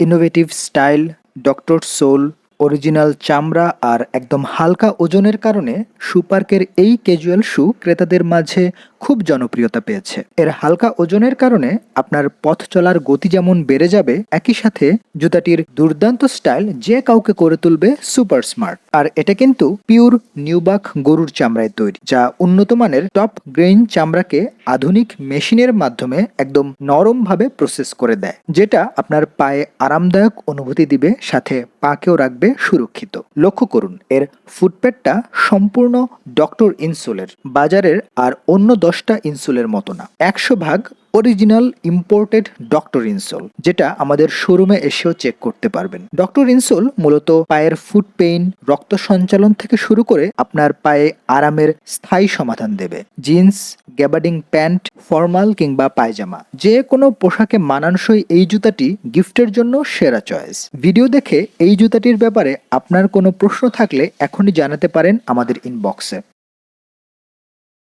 Innovative style doctor sole original চামড়া আর একদম হালকা ওজনের কারণে সুপার্কের এই ক্যাজুয়াল শু ক্রেতাদের মাঝে খুব জনপ্রিয়তা পেয়েছে। এর হালকা ওজনের কারণে আপনার পথ চলার গতি যেমন বেড়ে যাবে, একই সাথে জুতাটির দুর্দান্ত স্টাইল যে কাউকে করে তুলবে সুপার স্মার্ট আর এটা কিন্তু পিওর নিউবাক গরুর চামড়ায় তৈরি, যা উন্নত মানের টপ গ্রেইন চামড়াকে আধুনিক মেশিনের মাধ্যমে একদম নরমভাবে প্রসেস করে দেয়, যেটা আপনার পায়ে আরামদায়ক অনুভূতি দিবে, সাথে পাকেও রাখবে সুরক্ষিত। লক্ষ্য করুন, এর ফুটপ্যাডটা সম্পূর্ণ ডক্টর ইনসুলের, বাজারের আর অন্য দশটা ইনসুলের মতো না। একশো ভাগ অরিজিনাল ইম্পোর্টেড ডক্টর ইনসোল যেটা আমাদের শোরুমে এসেও চেক করতে পারবেন। ডক্টর ইনসোল মূলত পায়ের ফুট পেইন রক্ত সঞ্চালন থেকে শুরু করে আপনার পায়ে আরামের স্থায়ী সমাধান দেবে। জিন্স গ্যাবার্ডিং প্যান্ট ফর্মাল কিংবা পায়জামা, যে কোনো পোশাকে মানানসই এই জুতাটি গিফটের জন্য সেরা চয়েস ভিডিও দেখে এই জুতাটির ব্যাপারে আপনার কোনো প্রশ্ন থাকলে এখনই জানাতে পারেন আমাদের ইনবক্সে